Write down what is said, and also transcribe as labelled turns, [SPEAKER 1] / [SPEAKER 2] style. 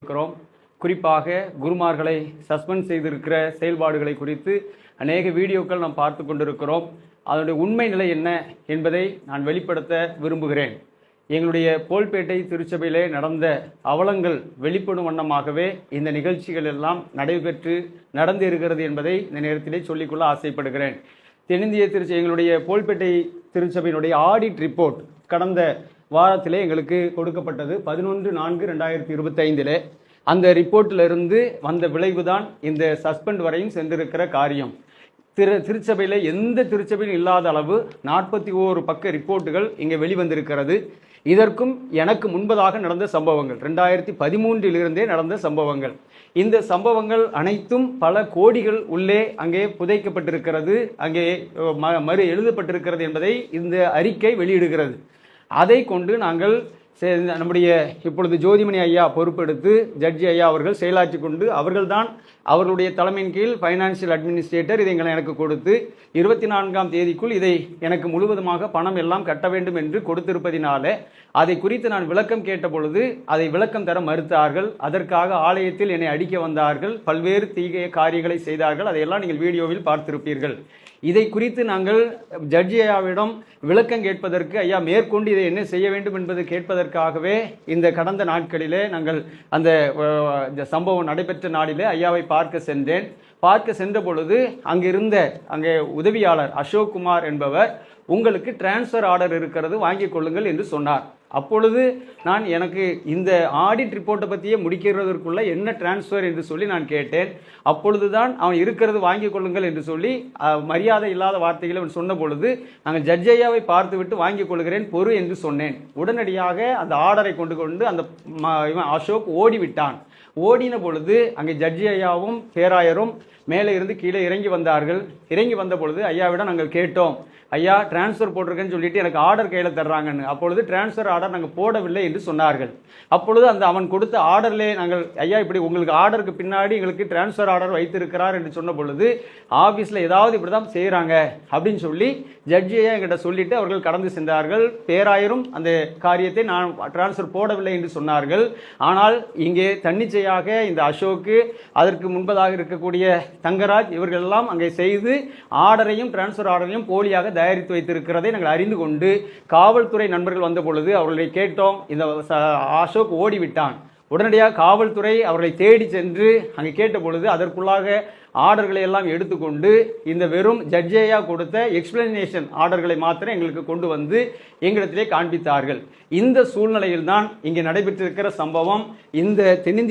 [SPEAKER 1] இருக்கிறோம். குறிப்பாக குருமார்களை சஸ்பெண்ட் செய்திருக்கிற செயல்பாடுகளை குறித்து அநேக வீடியோக்கள் நாம் பார்த்து கொண்டிருக்கிறோம். அதனுடைய உண்மை நிலை என்ன என்பதை நான் வெளிப்படுத்த விரும்புகிறேன். எங்களுடைய போல்பேட்டை திருச்சபையிலே நடந்த அவலங்கள் வெளிப்படும் வண்ணமாகவே இந்த நிகழ்ச்சிகள் எல்லாம் நடைபெற்று நடந்து இருக்கிறது என்பதை இந்த நேரத்திலே சொல்லிக்கொள்ள ஆசைப்படுகிறேன். தென்னிந்திய திருச்சி எங்களுடைய போல்பேட்டை திருச்சபையினுடைய ஆடிட் ரிப்போர்ட் கடந்த வாரத்திலே எங்களுக்கு கொடுக்கப்பட்டது பதினொன்று நான்கு ரெண்டாயிரத்தி இருபத்தைந்தில். அந்த ரிப்போர்ட்டிலிருந்து வந்த விளைவுதான் இந்த சஸ்பெண்ட் வரையும் சென்றிருக்கிற காரியம். திரு திருச்சபையில் எந்த திருச்சபையும் இல்லாத அளவு நாற்பத்தி ஓரு பக்க ரிப்போர்ட்டுகள் இங்கே வெளிவந்திருக்கிறது. இதற்கும் எனக்கு முன்பதாக நடந்த சம்பவங்கள் ரெண்டாயிரத்தி பதிமூன்றிலிருந்தே நடந்த சம்பவங்கள். இந்த சம்பவங்கள் அனைத்தும் பல கோடிகள் உள்ளே அங்கே புதைக்கப்பட்டிருக்கிறது அங்கே ம- மறு எழுதப்பட்டிருக்கிறது என்பதை இந்த அறிக்கை வெளியிடுகிறது. அதை கொண்டு நாங்கள் நம்முடைய இப்பொழுது ஜோதிமணி ஐயா பொறுப்பெடுத்து ஜட்ஜி ஐயா அவர்கள் செயலாற்றி கொண்டு அவர்கள்தான் அவர்களுடைய தலைமையின் கீழ் ஃபைனான்சியல் அட்மினிஸ்ட்ரேட்டர் இதை எங்களை எனக்கு கொடுத்து இருபத்தி நான்காம் தேதிக்குள் இதை எனக்கு முழுவதுமாக பணம் எல்லாம் கட்ட வேண்டும் என்று கொடுத்திருப்பதினால அதை குறித்து நான் விளக்கம் கேட்ட பொழுது அதை விளக்கம் தர மறுத்தார்கள். அதற்காக ஆலயத்தில் என்னை அடிக்க வந்தார்கள். பல்வேறு தீய காரியங்களை செய்தார்கள். அதையெல்லாம் நீங்கள் வீடியோவில் பார்த்திருப்பீர்கள். இதை குறித்து நாங்கள் ஜட்ஜி ஐயாவிடம் விளக்கம் கேட்பதற்கு ஐயா மேற்கொண்டு இதை என்ன செய்ய வேண்டும் என்பது கேட்பதற்காகவே இந்த கடந்த நாட்களிலே நாங்கள் அந்த இந்த சம்பவம் நடைபெற்ற நாளிலே ஐயாவை பார்க்க சென்றேன். பார்க்க சென்ற பொழுது அங்கிருந்த அங்கே உதவியாளர் அசோக் குமார் என்பவர் உங்களுக்கு டிரான்ஸ்ஃபர் ஆர்டர் இருக்கிறது வாங்கிக் கொள்ளுங்கள் என்று சொன்னார். அப்பொழுது நான் எனக்கு இந்த ஆடிட் ரிப்போர்ட்டை பற்றியே முடிக்கிறதற்குள்ள என்ன டிரான்ஸ்ஃபர் என்று சொல்லி நான் கேட்டேன். அப்பொழுதுதான் அவன் இருக்கிறது வாங்கிக் கொள்ளுங்கள் என்று சொல்லி மரியாதை இல்லாத வார்த்தைகளை அவன் சொன்ன பொழுது நாங்கள் ஜட்ஜையாவை பார்த்துவிட்டு வாங்கிக் கொள்கிறேன் பொறு என்று சொன்னேன். உடனடியாக அந்த ஆர்டரை கொண்டு கொண்டு அந்த இவன் அசோக் ஓடிவிட்டான். ஓடின பொழுது அங்கே ஜட்ஜி ஐயாவும் பேராயரும் மேலே இருந்து கீழே இறங்கி வந்தார்கள். இறங்கி வந்த பொழுது ஐயாவிடம் நாங்கள் கேட்டோம் ஐயா டிரான்ஸ்ஃபர் போட்டிருக்கேன்னு சொல்லிட்டு எனக்கு ஆர்டர் கையில் தர்றாங்கன்னு. அப்பொழுது டிரான்ஸ்ஃபர் ஆர்டர் நாங்கள் போடவில்லை என்று சொன்னார்கள். அப்பொழுது அந்த அவன் கொடுத்த ஆர்டர்லே நாங்கள் ஐயா இப்படி உங்களுக்கு ஆர்டருக்கு பின்னாடி எங்களுக்கு டிரான்ஸ்ஃபர் ஆர்டர் வைத்திருக்கிறார் என்று சொன்ன பொழுது ஆஃபீஸில் ஏதாவது இப்படி தான் செய்கிறாங்க அப்படின்னு சொல்லி ஜட்ஜியை எங்கிட்ட சொல்லிட்டு அவர்கள் கடந்து சென்றார்கள். பேராயரும் அந்த காரியத்தை நான் டிரான்ஸ்ஃபர் போடவில்லை என்று சொன்னார்கள். ஆனால் இங்கே தன்னிச்சையாக இந்த அசோக்கு அதற்கு முன்பதாக இருக்கக்கூடிய தங்கராஜ் இவர்கள் எல்லாம் அங்கே செய்து ஆர்டரையும் டிரான்ஸ்ஃபர் ஆர்டரையும் போலியாக தயாரித்து வைத்திருக்கிறதை நாங்கள் அறிந்து கொண்டு காவல்துறை நண்பர்கள் வந்த பொழுது அவர்களை கேட்டோம். இந்த அசோக் ஓடிவிட்டான். உடனடியாக காவல்துறை அவர்களை தேடி சென்று அங்கே கேட்ட பொழுது அதற்குள்ளாக ஆர்டர்களை எல்லாம் எடுத்துக்கொண்டு இந்த வெறும் ஜட்ஜேயா கொடுத்த எக்ஸ்பிளனேஷன் ஆர்டர்களை மாத்திரம் எங்களுக்கு கொண்டு வந்து எங்களிடத்திலே காண்பித்தார்கள். இந்த சூழ்நிலையில்தான் இங்கே நடைபெற்றிருக்கிற சம்பவம். இந்த தென்னிந்திய